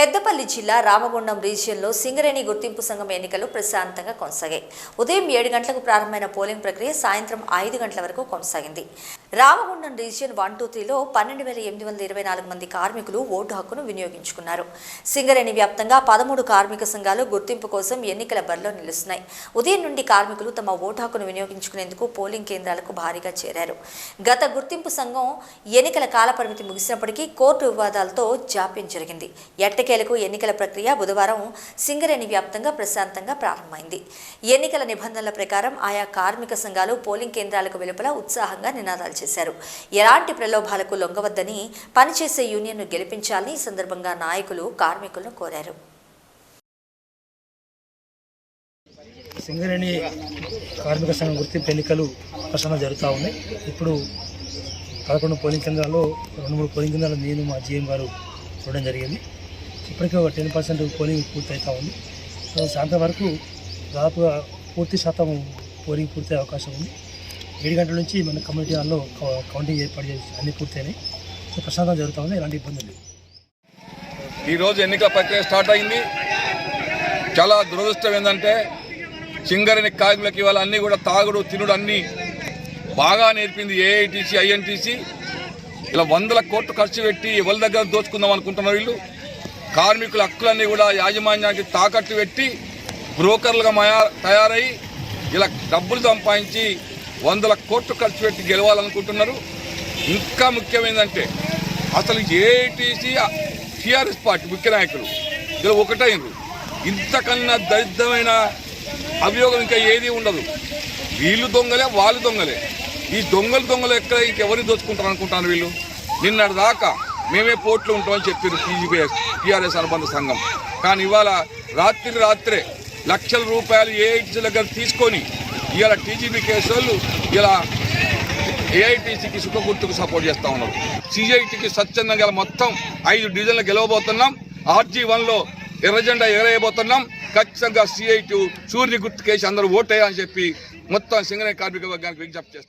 పెద్దపల్లి జిల్లా రామగుండం రీజియన్లో సింగరేణి గుర్తింపు సంఘం ఎన్నికలు ప్రశాంతంగా కొనసాగాయి. ఉదయం ఏడు గంటలకు ప్రారంభమైన పోలింగ్ ప్రక్రియ సాయంత్రం ఐదు గంటల వరకు కొనసాగింది. రామగుండం రీజియన్ వన్ టూ త్రీలో పన్నెండు వేల ఎనిమిది వందల ఇరవై నాలుగు మంది కార్మికులు ఓటు హక్కును వినియోగించుకున్నారు. సింగరేణి వ్యాప్తంగా పదమూడు కార్మిక సంఘాలు గుర్తింపు కోసం ఎన్నికల బరిలో నిలుస్తున్నాయి. ఉదయం నుండి కార్మికులు తమ ఓటు హక్కును వినియోగించుకునేందుకు పోలింగ్ కేంద్రాలకు భారీగా చేరారు. గత గుర్తింపు సంఘం ఎన్నికల కాలపరిమితి ముగిసినప్పటికీ కోర్టు వివాదాలతో జాప్యం జరిగింది. ఎట్టకి ఎట్టకేలకు ఎన్నికల ప్రక్రియ బుధవారం సింగరేణి వ్యాప్తంగా ప్రశాంతంగా ప్రారంభమైంది. ఎన్నికల నిబంధనల ప్రకారం ఆయా కార్మిక సంఘాలు పోలింగ్ కేంద్రాలకు వెలుపల ఉత్సాహంగా నినాదాలు చేశారు. ఎలాంటి ప్రలోభాలకు లొంగవద్దని పనిచేసే యూనియన్ను గెలిపించాలని ఈ సందర్భంగా నాయకులు కార్మికులను కోరారు. సింగరేణి కార్మిక సంఘం గుర్తింపు ఎన్నికలు ప్రసన్న జరుగుతూ ఉన్నాయి. ఇప్పుడు పదకొండు పోలింగ్ కేంద్రాల్లో రెండు మూడు పోలింగ్ కేంద్రాలు నేను మా జీఎం గారు చూడడం జరిగింది. ఇప్పటికే ఒక టెన్ పర్సెంట్ పోలింగ్ పూర్తవుతా ఉంది. సో సాయంత్రం వరకు దాదాపుగా పూర్తి శాతం పోలింగ్ పూర్తయ్యే అవకాశం ఉంది. ఏడు గంటల నుంచి మన కమ్యూనిటీ హాల్లో కౌంటింగ్ ఏర్పాటు చేసి అన్ని పూర్తయినాయి. సో ప్రశాంతంగా జరుగుతూ ఉంది. ఎలాంటి ఇబ్బంది లేదు ఈరోజు ఎన్నికల ప్రక్రియ స్టార్ట్ అయింది. చాలా దురదృష్టం ఏంటంటే సింగరేణి కార్మికులకు ఇవాళ అన్నీ కూడా తాగుడు తినుడు అన్నీ బాగా నేర్పింది ఏఐటీసీ ఐఎన్టీసీ ఇలా వందల కోట్లు ఖర్చు పెట్టి ఎవరి దగ్గర దోచుకుందాం అనుకుంటున్నారు వీళ్ళు? కార్మికుల హక్కులన్నీ కూడా యాజమాన్యానికి తాకట్టు పెట్టి బ్రోకర్లుగా మయా తయారై ఇలా డబ్బులు సంపాదించి వందల కోట్లు ఖర్చు పెట్టి గెలవాలనుకుంటున్నారు. ఇంకా ముఖ్యమైందంటే అసలు ఏటీసీ టీఆర్ఎస్ పార్టీ ముఖ్య నాయకులు ఇలా ఒకటైనరు. ఇంతకన్నా దరిద్రమైన అభియోగం ఇంకా ఏది ఉండదు. వీళ్ళు దొంగలే వాళ్ళు దొంగలే. ఈ దొంగలు దొంగలు ఎక్కడ ఇంకెవరిని దోచుకుంటారు అనుకుంటాను వీళ్ళు? నిన్నటి దాకా మేమే పోట్లు ఉంటామని చెప్పారు టీజీపీఎస్ టీఆర్ఎస్ అనుబంధ సంఘం. కానీ ఇవాళ రాత్రి రాత్రే లక్షల రూపాయలు ఏఐటీసీ దగ్గర తీసుకొని ఇవాళ టీజీపీ కేసు వాళ్ళు ఇలా ఏఐటీసీకి సుఖ గుర్తుకు సపోర్ట్ చేస్తా ఉన్నారు. సిఐటికి స్వచ్ఛందంగా మొత్తం ఐదు డివిజన్లు గెలవబోతున్నాం. ఆర్జీ వన్లో ఎర్రజెండా ఎగరేయబోతున్నాం. ఖచ్చితంగా సిఐటి సూర్య గుర్తుకేసి అందరూ ఓటేయాలని చెప్పి మొత్తం సింగరే కార్మిక వర్గానికి విజ్ఞప్తి చేస్తాం